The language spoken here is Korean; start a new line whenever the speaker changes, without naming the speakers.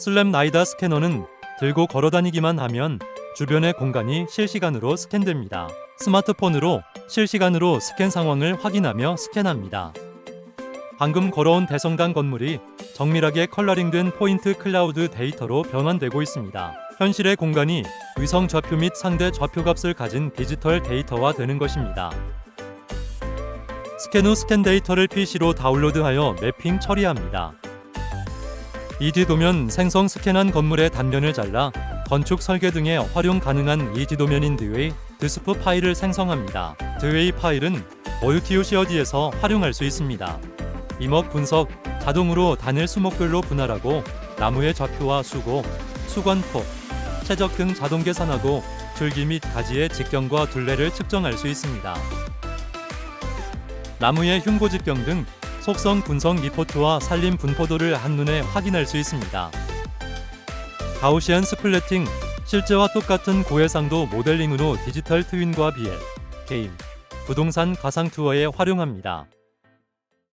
슬램 라이다 스캐너는 들고 걸어다니기만 하면 주변의 공간이 실시간으로 스캔됩니다. 스마트폰으로 실시간으로 스캔 상황을 확인하며 스캔합니다. 방금 걸어온 대성당 건물이 정밀하게 컬러링된 포인트 클라우드 데이터로 변환되고 있습니다. 현실의 공간이 위성 좌표 및 상대 좌표 값을 가진 디지털 데이터화 되는 것입니다. 스캔 후 스캔 데이터를 PC로 다운로드하여 매핑 처리합니다. 이지도면 생성 스캔한 건물의 단면을 잘라 건축 설계 등에 활용 가능한 이지도면인 드웨이 드스프 파일을 생성합니다. 드웨이 파일은 올티오 시어디에서 활용할 수 있습니다. 이목 분석, 자동으로 단일 수목별로 분할하고 나무의 좌표와 수고, 수건폭, 최적 등 자동 계산하고 줄기 및 가지의 직경과 둘레를 측정할 수 있습니다. 나무의 흉고 직경 등 속성 분석 리포트와 산림 분포도를 한눈에 확인할 수 있습니다. 가우시안 스플래팅, 실제와 똑같은 고해상도 모델링으로 디지털 트윈과 BL, 게임, 부동산 가상 투어에 활용합니다.